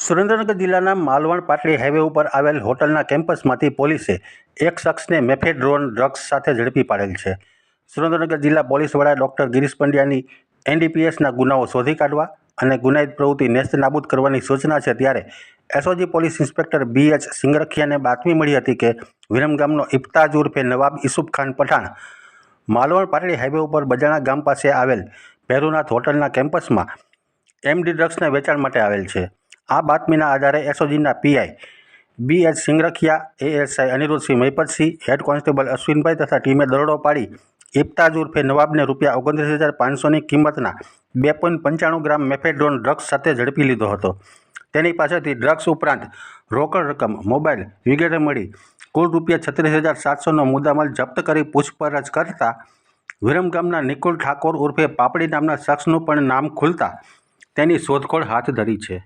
સુરેન્દ્રનગર જિલ્લાના માલવણ પાટડી હાઈવે ઉપર આવેલ હોટલના કેમ્પસમાંથી પોલીસે એક શખ્સને મેફેડ્રોન ડ્રગ્સ સાથે ઝડપી પાડેલ છે. સુરેન્દ્રનગર જિલ્લા પોલીસ વડા ડોક્ટર ગિરીશ પંડ્યાની એનડીપીએસના ગુનાઓ શોધી કાઢવા અને ગુનાહિત પ્રવૃત્તિ નેસ્ત નાબૂદ કરવાની સૂચના છે ત્યારે SOG police inspector B H સિંગરખિયાને બાતમી મળી હતી કે વિરમગામનો ઇફતાજ ઉર્ફે નવાબ ઇસુફ ખાન પઠાણ માલવણ પાટડી હાઈવે ઉપર બજાણા ગામ પાસે આવેલ ભેરુનાથ હોટલના કેમ્પસમાં એમડી ડ્રગ્સના વેચાણ માટે આવેલ છે. આ બાતમીના આધારે એસઓજીના PI B H Singarkhiya, ASI Aniruddhsinh Mahipatsinh head constable Ashwinbhai તથા ટીમે દરોડો પાડી ઇફતાજ ઉર્ફે નવાબને રૂપિયા ઓગણત્રીસ હજાર પાંચસોની કિંમતના બે પોઈન્ટ પંચાણું ગ્રામ મેફેડ્રોન ડ્રગ્સ સાથે ઝડપી લીધો હતો. તેની પાસેથી ડ્રગ્સ ઉપરાંત રોકડ રકમ, મોબાઈલ વગેરે મળી કુલ રૂપિયા છત્રીસ હજાર સાતસોનો મુદ્દામાલ જપ્ત કરી પૂછપરછ કરતા વિરમગામના નિકુલ ઠાકોર ઉર્ફે પાપડી નામના શખ્સનું પણ નામ ખુલતા તેની શોધખોળ હાથ ધરી છે.